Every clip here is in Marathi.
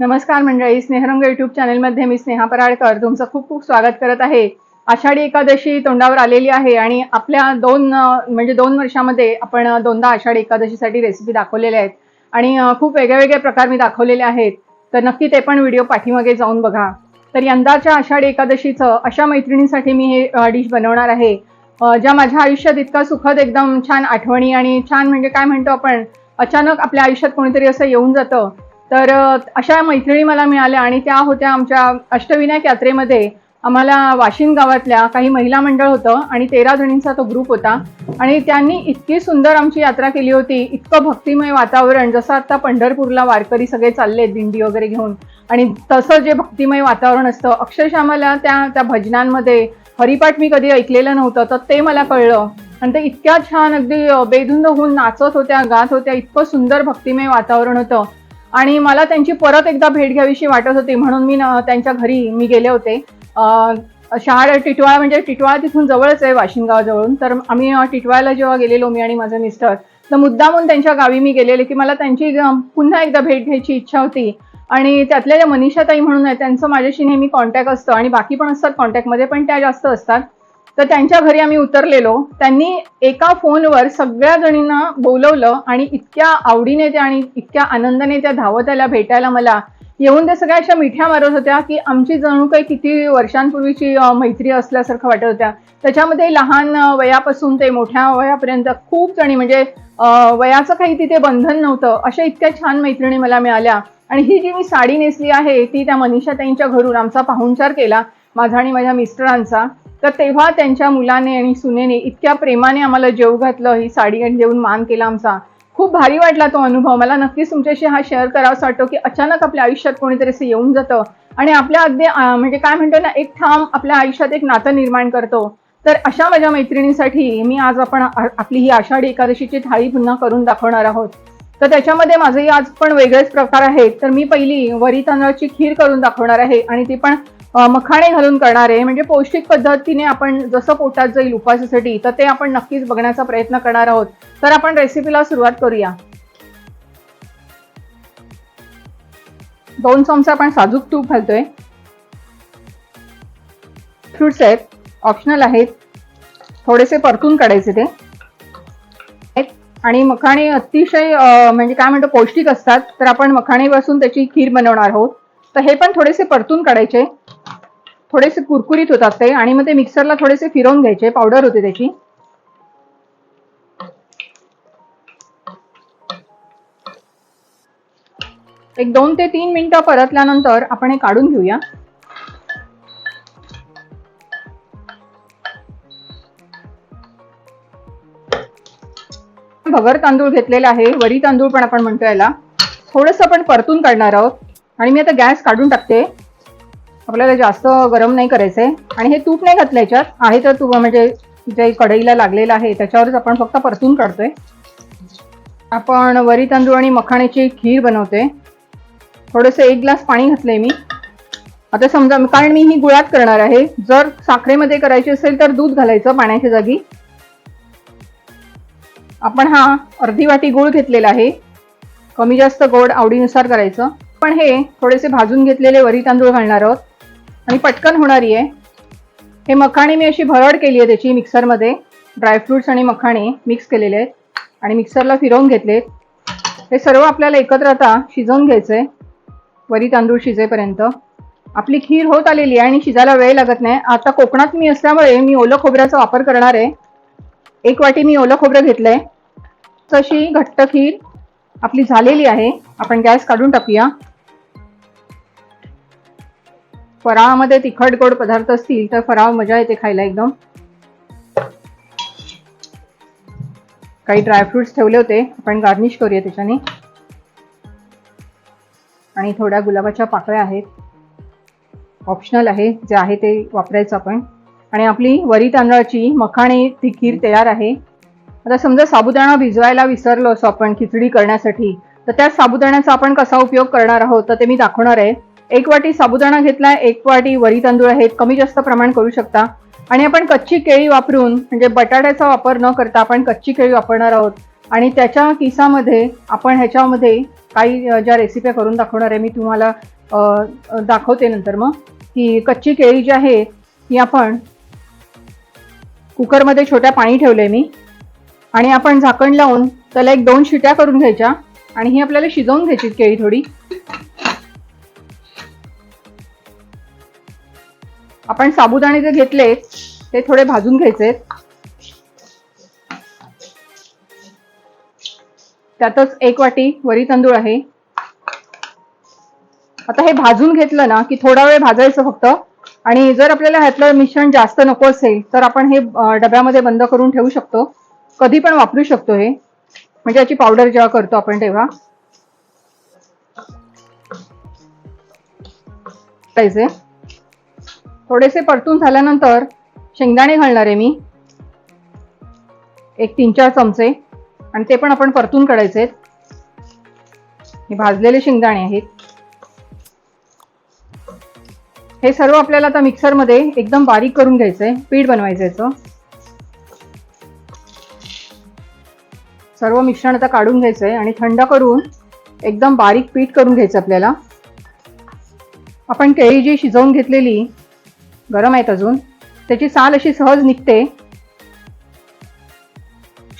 नमस्कार मंडळी स्नेहरंग युट्यूब चॅनलमध्ये मी स्नेहा पराळकर तुमचं खूप खूप स्वागत करत आहे. आषाढी एकादशी तोंडावर आलेली आहे आणि आपल्या दोन म्हणजे दोन वर्षामध्ये आपण दोनदा आषाढी एकादशीसाठी रेसिपी दाखवलेल्या आहेत. आणि खूप वेगळे वेगळे प्रकार मी दाखवलेले आहेत. तर नक्की ते पण व्हिडिओ पाठीमागे जाऊन बघा. तर यंदाच्या आषाढी एकादशीचं अशा मैत्रिणींसाठी मी हे डिश बनवणार आहे. ज्या माझ्या आयुष्यात इतका सुखद एकदम छान आठवणी आणि छान म्हणजे काय म्हणतो आपण अचानक आपल्या आयुष्यात कोणीतरी असं येऊन जातं. तर अशा मैत्रिणी मला मिळाल्या आणि त्या होत्या आमच्या अष्टविनायक यात्रेमध्ये आम्हाला वाशिम गावातल्या काही महिला मंडळ होतं आणि तेरा जणींचा तो ग्रुप होता. आणि त्यांनी इतकी सुंदर आमची यात्रा केली होती इतकं भक्तिमय वातावरण जसं आता पंढरपूरला वारकरी सगळे चालले दिंडी वगैरे घेऊन आणि तसं जे भक्तिमय वातावरण असतं अक्षरशः आम्हाला त्या त्या भजनांमध्ये हरिपाठ मी कधी ऐकलेलं नव्हतं तर ते मला कळलं. आणि ते इतक्या छान अगदी बेधुंद होऊन नाचत होत्या गात होत्या इतकं सुंदर भक्तिमय वातावरण होतं. आणि मला त्यांची परत एकदा भेट घ्यावीशी वाटत होती. म्हणून मी त्यांच्या घरी मी गेले होते. शहाड टिटवाळा म्हणजे टिटवाळा तिथून जवळच आहे वाशिम गावाजवळून तर आम्ही टिटवाळ्याला जेव्हा गेलेलो मी आणि माझे मिस्टर तर मुद्दामून त्यांच्या गावी मी गेलेले की मला त्यांची पुन्हा एकदा भेट घ्यायची इच्छा होती. आणि त्यातल्या ज्या मनीषाताई म्हणून आहे त्यांचं माझ्याशी नेहमी कॉन्टॅक्ट असतं. आणि बाकी पण असतात कॉन्टॅक्टमध्ये पण त्या जास्त असतात. तर त्यांच्या घरी आम्ही उतरलेलो. त्यांनी एका फोनवर सगळ्या जणींना बोलवलं आणि इतक्या आवडीने त्या आणि इतक्या आनंदाने त्या धावत आल्या भेटायला मला येऊन त्या सगळ्या अशा मिठ्या मारत होत्या की आमची जणू काही किती वर्षांपूर्वीची मैत्री असल्यासारखं वाटत होत्या. त्याच्यामध्ये लहान वयापासून ते मोठ्या वयापर्यंत खूप जणी म्हणजे वयाचं काही तिथे बंधन नव्हतं. अशा इतक्या छान मैत्रिणी मला मिळाल्या. आणि ही जी मी साडी नेसली आहे ती त्या मनीषा ताईंच्या घरून आमचा पाहुणचार केला माझा आणि माझ्या मिस्टरांचा. तर तेव्हा त्यांच्या मुलाने आणि सुनेने इतक्या प्रेमाने आम्हाला जेव घातलं ही साडी आणि देऊन मान केला आमचा. खूप भारी वाटला तो अनुभव. मला नक्कीच तुमच्याशी हा शेअर करावासा वाटतो की अचानक आपल्या आयुष्यात कोणीतरी असं येऊन जातं. आणि आपल्या अगदी म्हणजे काय म्हणतो ना एक ठाम आपल्या आयुष्यात एक नातं निर्माण करतो. तर अशा माझ्या मैत्रिणींसाठी मी आज आपण आपली ही आषाढी एकादशीची थाळी पुन्हा करून दाखवणार आहोत. तर त्याच्यामध्ये माझे आज पण वेगळेच प्रकार आहेत. तर मी पहिली वरी तांदळाची खीर करून दाखवणार आहे आणि ती पण मखाणे घालून करणार आहे. म्हणजे पौष्टिक पद्धतीने आपण जसं पोटात जाईल उपासासाठी तर ते आपण नक्कीच बघण्याचा प्रयत्न करणार आहोत. तर आपण रेसिपीला सुरुवात करूया. दोन चमचे आपण साजूक तूप घालतोय. फ्रुट्स आहेत ऑप्शनल आहेत. थोडेसे परतून काढायचे ते. आणि मखाणे अतिशय म्हणजे काय म्हणतो पौष्टिक असतात. तर आपण मखाणेपासून त्याची खीर बनवणार आहोत. तर हे पण थोडेसे परतून काढायचे. थोडेसे कुरकुरीत होतात ते. आणि मग ते मिक्सरला थोडेसे फिरवून घ्यायचे. पावडर होते त्याची. एक दोन ते तीन मिनिटं परतल्यानंतर आपण हे काढून घेऊया. भगर तांदूळ घेतलेला आहे वरी तांदूळ पण आपण म्हणतो याला. थोडंसं आपण परतून काढणार आहोत. आणि मी आता गॅस काढून टाकते. आपल्याला जास्त गरम नाही करायचंय. आणि हे तूप नाही घातलं याच्यात. आहे तर तूप म्हणजे जे कढईला लागलेलं आहे त्याच्यावरच आपण फक्त परतून काढतोय. आपण वरी तांदूळ आणि मखाण्याची खीर बनवते. थोडंसं एक ग्लास पाणी घातलंय मी. आता समजा कारण मी ही गुळात करणार आहे. जर साखरेमध्ये करायची असेल तर दूध घालायचं पाण्याच्या जागी. आपण हा अर्धी वाटी गूळ घेतलेला आहे. कमी जास्त गोड आवडीनुसार करायचं. पण हे थोडेसे भाजून घेतलेले वरी तांदूळ घालणार आहोत. आणि पटकन होणारी आहे. हे मखाणे मी अशी भरड केली आहे त्याची मिक्सरमध्ये. ड्रायफ्रुट्स आणि मखाणे मिक्स केलेले आहेत. आणि मिक्सरला फिरवून घेतलेत. हे सर्व आपल्याला एकत्र आता शिजवून घ्यायचं आहे. वरी तांदूळ शिजेपर्यंत. आपली खीर होत आलेली आहे आणि शिजायला वेळ लागत नाही. आता कोकणात मी असल्यामुळे मी ओलं खोबऱ्याचा वापर करणार आहे. एक वाटी मी ओलं खोबरं घेतलंय. तशी घट्ट खीर आपली झालेली आहे. आपण गॅस काढून टाकूया. फराळामध्ये तिखट गोड पदार्थ असतील तर फराळ मजा येते खायला एकदम. काही ड्रायफ्रुट्स ठेवले होते. आपण गार्निश करूया त्याच्याने. आणि थोड्या गुलाबाच्या पाकळ्या आहेत. ऑप्शनल आहे. जे आहे ते वापरायचं आपण. आणि आपली वरी तांदळाची मखाणे ती खीर तयार आहे. आता समजा साबुदाणा भिजवायला विसरलो असो आपण खिचडी करण्यासाठी तर त्या साबुदाण्याचा आपण कसा उपयोग करणार आहोत तर ते मी दाखवणार आहे. एक वाटी साबुदाणा घेतलाय एक वाटी वरी तांदूळ आहेत कमी जास्त प्रमाण करू शकता. आणि आपण कच्ची केळी वापरून म्हणजे बटाट्याचा वापर न करता आपण कच्ची केळी वापरणार आहोत. आणि त्याच्या किसामध्ये आपण ह्याच्यामध्ये काही ज्या रेसिपी करून दाखवणार आहे मी तुम्हाला दाखवते नंतर मग. की कच्ची केळी जी आहे ती आपण कुकरमध्ये छोट्या पाणी ठेवलंय मी. आणि आपण झाकण लावून त्याला एक दोन शिट्या करून घ्यायच्या. आणि ही आपल्याला शिजवून घ्यायची केळी थोडी. आपण साबुदाणे जे घेतले ते थोडे भाजून घ्यायचे त्यातच एक वाटी वरी तांदूळ आहे. आता हे भाजून घेतलं ना की थोडा वेळ भाजायचं फक्त. आणि जर आपल्याला ह्यातलं मिश्रण जास्त नको असेल तर आपण हे डब्यामध्ये बंद करून ठेवू शकतो. कधी पण वापरू शकतो हे. म्हणजे याची पावडर जेव्हा करतो आपण तेव्हा. पाहिजे थोडेसे परतून झाल्यानंतर शेंगदाणे घालणार आहे मी. एक तीन चार चमचे. आणि ते पण आपण परतून काढायचे हे भाजलेले शेंगदाणे आहेत. हे सर्व आपल्याला आता मिक्सरमध्ये एकदम बारीक करून घ्यायचंय. पीठ बनवायचं याचं. सर्व मिश्रण आता काढून घ्यायचंय आणि थंड करून एकदम बारीक पीठ करून घ्यायचं आपल्याला. आपण केळी जी शिजवून घेतलेली गरम आहेत अजून त्याची साल अशी सहज निघते.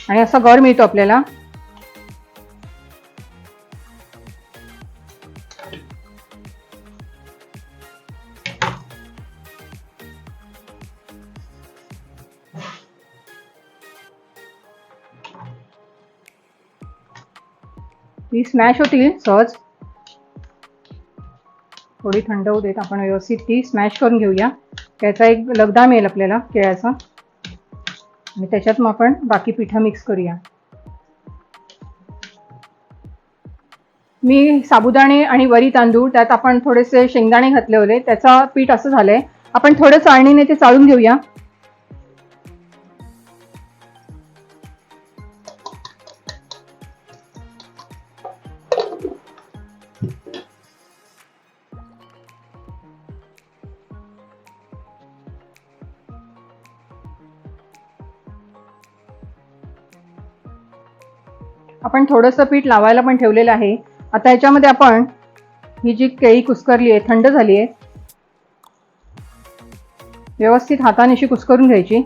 आणि असा गर मिळतो आपल्याला. ती स्मॅश होतील सहज. थोडी थंड होऊ देत आपण व्यवस्थित ती स्मॅश करून घेऊया. त्याचा एक लगदा मिळेल आपल्याला केळ्याचा. आणि त्याच्यात मग आपण बाकी पिठं मिक्स करूया. मी साबुदाणे आणि वरी तांदूळ त्यात आपण थोडेसे शेंगदाणे घातले होते. त्याचा पीठ असं झालंय. आपण थोडं चाळणीने ते चाळून घेऊया. आपण थोडंसं पीठ लावायला पण ठेवलेलं आहे. आता याच्यामध्ये आपण ही जी केळी कुस्करली आहे थंड झाली आहे. व्यवस्थित हातानेशी कुस्करून घ्यायची.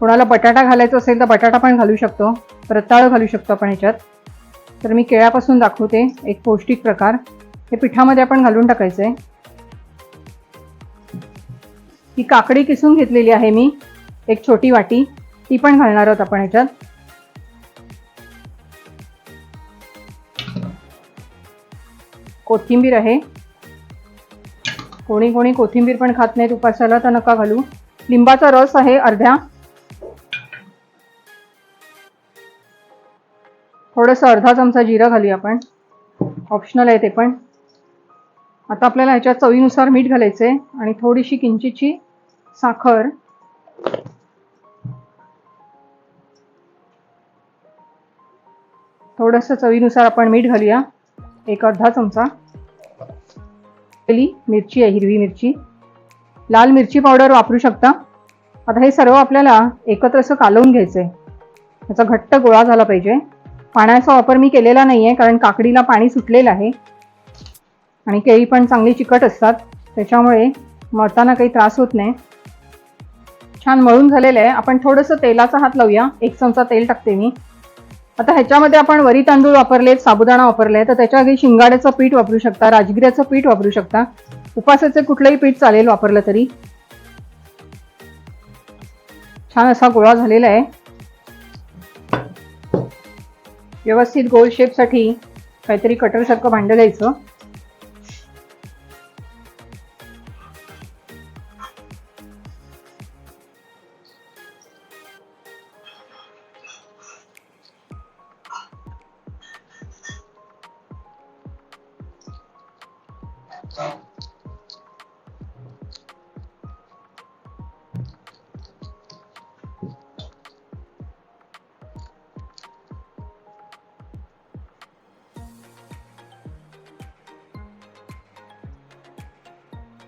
कोणाला बटाटा घालायचा असेल तर बटाटा पण घालू शकतो. रताळं घालू शकतो आपण ह्याच्यात. तर मी केळ्यापासून दाखवते एक पौष्टिक प्रकार. हे पिठामध्ये आपण घालून टाकायचं आहे ही काकडी किसून घेतलेली आहे मी. एक छोटी वाटी. ती पण घालणार आहोत आपण ह्याच्यात. कोथिंबीर आहे. कोणी कोणी कोथिंबीर पण खात नाहीत उपासाला तर नका घालू. लिंबाचा रस आहे अर्ध्या. थोडस अर्धा चमचा जिरा घालूया आपण. ऑप्शनल आहे ते पण. आता आपल्याला ह्याच्या चवीनुसार मीठ घालायचंय आणि थोडीशी किंचितची साखर. थोडंसं चवीनुसार आपण मीठ घालूया. एक अर्धा चमचा. केली मिरची आहे हिरवी मिरची. लाल मिरची पावडर वापरू शकता. आता हे सर्व आपल्याला एकत्र असं कालवून घ्यायचं आहे याचा घट्ट गोळा झाला पाहिजे. पाण्याचा वापर मी केलेला नाही आहे कारण काकडीला पाणी सुटलेलं आहे. आणि केळी पण चांगली चिकट असतात. त्याच्यामुळे मळताना काही त्रास होत नाही. छान मळून झालेलं आहे. आपण थोडंसं तेलाचा हात लावूया. एक चमचा तेल टाकते मी. आता ह्याच्यामध्ये आपण वरी तांदूळ वापरलेत साबुदाणा वापरले तर त्याच्या आधी शिंगाड्याचं पीठ वापरू शकता राजगिऱ्याचं पीठ वापरू शकता. उपासाचे कुठलंही पीठ चालेल वापरलं तरी. छान असा गोळा झालेला आहे. व्यवस्थित गोल शेपसाठी काहीतरी कटरसारखं भांडं घ्यायचं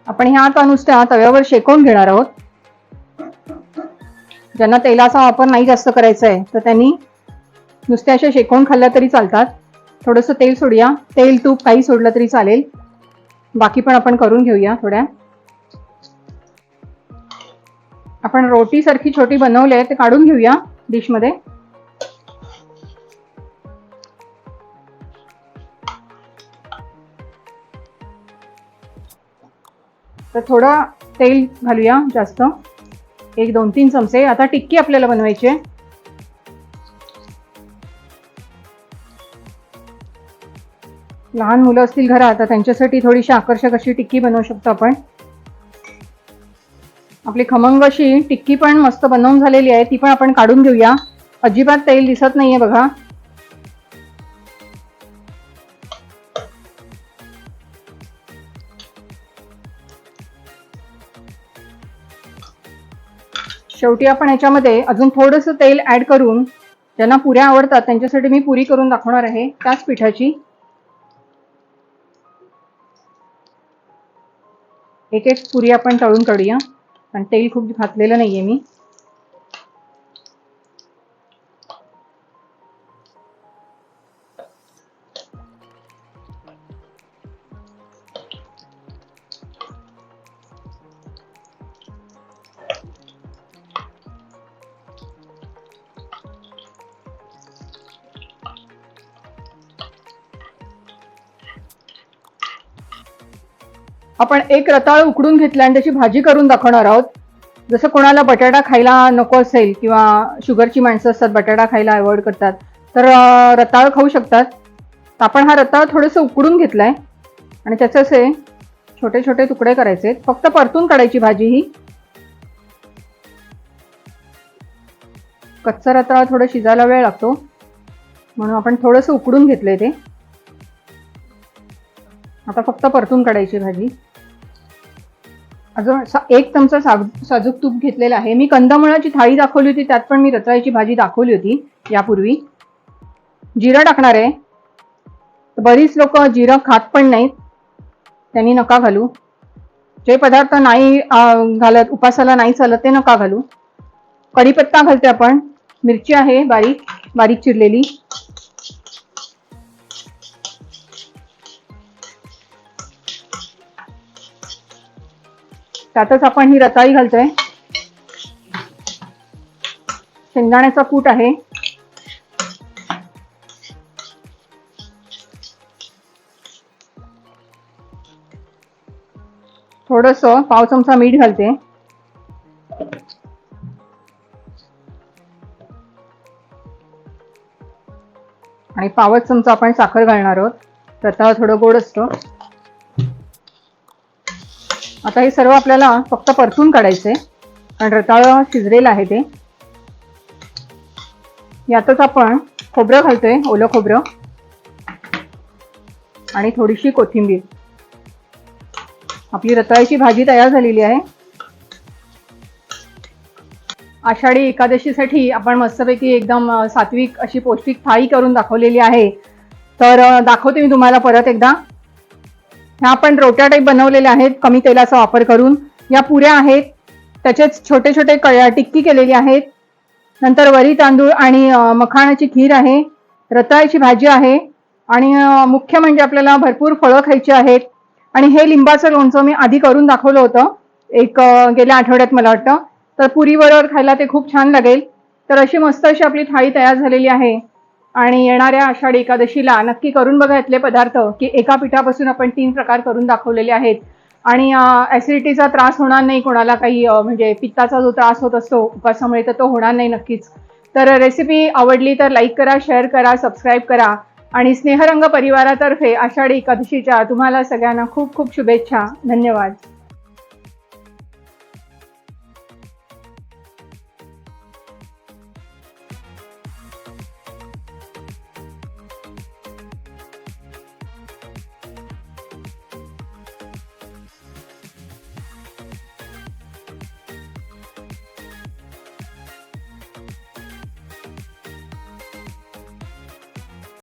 आपण ह्या आता नुसत्या तव्यावर शेकवून घेणार आहोत. ज्यांना तेलाचा वापर नाही जास्त करायचा आहे तर त्यांनी नुसत्या अशा शेकवून खाल्ल्या तरी चालतात. थोडंसं तेल सोडूया. तेल तूप काही सोडलं तरी चालेल. बाकी पण आपण करून घेऊया थोड्या. आपण रोटीसारखी छोटी बनवली आहे ते काढून घेऊया डिशमध्ये. तर थोडं तेल घालूया जास्त. एक दोन तीन चमचे. आता टिक्की आपल्याला बनवायची आहे. लहान मुलं असतील घरात तर त्यांच्यासाठी थोडीशी आकर्षक अशी टिक्की बनवू शकतो आपण. आपली खमंग अशी टिक्की पण मस्त बनवून झालेली आहे. ती पण आपण काढून घेऊया. अजिबात तेल दिसत नाहीये बघा. शेवटी आपण याच्यामध्ये अजून थोडंसं तेल ऍड करून ज्यांना पुऱ्या आवडतात त्यांच्यासाठी मी पुरी करून दाखवणार आहे त्याच पिठाची. एक एक पुरी आपण तळून काढूया. आणि तेल खूप घातलेलं नाहीये मी. आपण एक रताळ उकडून घेतला आणि त्याची भाजी करून दाखवणार आहोत. जसं कोणाला बटाटा खायला नको असेल किंवा शुगरची माणसं असतात बटाटा खायला अवॉइड करतात तर रताळ खाऊ शकतात. तर आपण हा रताळ थोडंसं उकडून घेतला आहे आणि त्याचे असे छोटे छोटे तुकडे करायचे. फक्त परतून काढायची भाजी ही. कच्चा रताळ थोडं शिजायला वेळ लागतो. म्हणून आपण थोडंसं उकडून घेतलंय ते. आता फक्त परतून काढायची भाजी. अजून एक चमचा साग साजूक तूप घेतलेलं आहे. मी कंदमुळाची थाळी दाखवली होती त्यात पण मी रताळ्याची भाजी दाखवली होती यापूर्वी. जिरं टाकणार आहे. बरीच लोक जिरं खात पण नाहीत. त्यांनी नका घालू. जे पदार्थ नाही घालत उपासाला नाही चालत ते नका घालू. कढीपत्ता घालते आपण. मिरची आहे बारीक बारीक चिरलेली. त्यातच आपण ही रताळी घालतोय. शेंगदाण्याचा कूट आहे. थोडस पाव चमचा मीठ घालते. आणि पावच चमचा आपण साखर घालणार आहोत. रताळ थोडं गोड असतं. आता हे सर्व आपल्याला फक्त परतून काढायचे कारण रताळ शिजलेलं आहे ते. यातच आपण खोबरं घालतोय ओलं खोबरं. आणि थोडीशी कोथिंबीर. आपली रताळ्याची भाजी तयार झालेली आहे. आषाढी एकादशीसाठी आपण मस्तपैकी एकदम सात्विक अशी पौष्टिक थाळी करून दाखवलेली आहे. तर दाखवते मी तुम्हाला परत एकदा. ह्या आपण रोट्या टाईप बनवलेल्या आहेत कमी तेलाचा वापर करून. या पुऱ्या आहेत त्याचेच छोटे छोटे क टिक्की केलेली आहेत. नंतर वरी तांदूळ आणि मखाणाची खीर आहे रताळ्याची भाजी आहे आणि मुख्य म्हणजे आपल्याला भरपूर फळं खायची आहेत. आणि हे लिंबाचं लोणचं मी आधी करून दाखवलं होतं एक गेल्या आठवड्यात मला वाटतं. तर पुरीबरोबर खायला ते खूप छान लागेल. तर अशी मस्त अशी आपली थाळी तयार झालेली आहे. आणि येणाऱ्या आषाढी एकादशीला नक्की करून बघा यातले पदार्थ की एका पिठापासून आपण तीन प्रकार करून दाखवलेले आहेत. आणि ॲसिडिटीचा त्रास होणार नाही कोणाला काही म्हणजे पित्ताचा जो त्रास होत असतो उपासामुळे तर तो होणार नाही नक्कीच. तर रेसिपी आवडली तर लाईक करा शेअर करा सबस्क्राईब करा. आणि स्नेहरंग परिवारातर्फे आषाढी एकादशीच्या तुम्हाला सगळ्यांना खूप खूप शुभेच्छा. धन्यवाद.